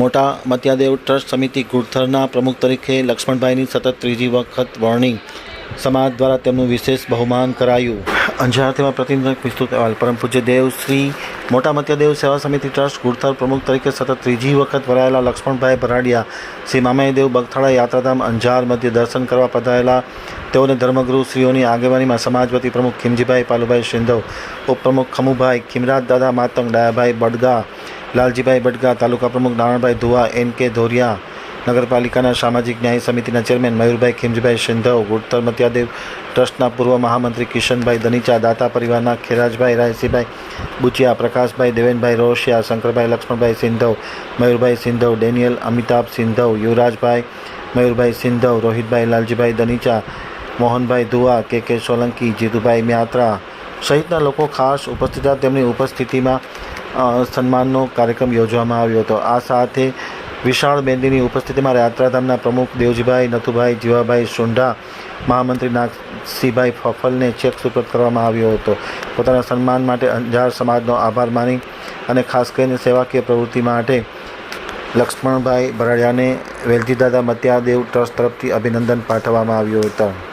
મોટા મત્યાદેવ ટ્રસ્ટ સમિતિ ગુડથરના પ્રમુખ તરીકે લક્ષ્મણભાઈની સતત ત્રીજી વખત વરણી. સમાજ દ્વારા તેમનું વિશેષ બહુમાન કરાયું. અંજાર તેમાં પ્રતિનિધિ વિસ્તૃત અહેવાલ. પરમ પૂજ્ય દેવ શ્રી મોટા મત્યાદેવ સેવા સમિતિ ટ્રસ્ટ ગુડથર પ્રમુખ તરીકે સતત ત્રીજી વખત વરાયેલા લક્ષ્મણભાઈ ભરાડિયા, શ્રી મામાયદેવ બગથાળા યાત્રાધામ અંજાર મધ્ય દર્શન કરવા પધારેલા. તેઓને ધર્મગુરુ શ્રીઓની આગેવાનીમાં સમાજવતી પ્રમુખ ખીમજીભાઈ પાલુભાઈ સિંધવ, ઉપપ્રમુખ ખમુભાઈ, ખીમરાજ દાદા, માતંગ ડાયાભાઈ બડગા લાલજીભાઈ બડગા, તાલુકા પ્રમુખ નારણભાઈ ધુવા, એન કે ધોરિયા, નગરપાલિકાના સામાજિક ન્યાય સમિતિના ચેરમેન મયુરભાઈ ખીમજીભાઈ સિંધવ ગુડતર મત્યાદેવ ટ્રસ્ટના પૂર્વ મહામંત્રી કિશનભાઈ દનીચા દાતા પરિવારના Kherajbhai Raysibhai, Buchiya Prakashbhai, Devenbhai Roshiya, Shankarbhai Laxmanbhai Sindhav, Mayurbhai Sindhav, Daniel Amitabh Sindhav, Yuvrajbhai Mayurbhai Sindhav, Rohitbhai Laljibhai Danicha Mohanbhai Dhuva, K K Solanki, Jitubhai Myatra સહિતના લોકો ખાસ ઉપસ્થિત હતા તેમની ઉપસ્થિતિમાં સન્માનનો કાર્યક્રમ યોજવામાં આવ્યો હતો. આ સાથે વિશાળ બેંદીની ઉપસ્થિતિમાં યાત્રાધામના પ્રમુખ દેવજીભાઈ, નથુભાઈ, જીવાભાઈ સુંઢા, મહામંત્રી નાગસિંહભાઈ ફફલને ચેક સુપ્રત કરવામાં આવ્યો હતો. પોતાના સન્માન માટે અંજાર સમાજનો આભાર માની અને ખાસ કરીને સેવાકીય પ્રવૃત્તિ માટે લક્ષ્મણભાઈ ભરાડિયાને વેલજીદાદા મત્યાદેવ ટ્રસ્ટ તરફથી અભિનંદન પાઠવવામાં આવ્યું હતું.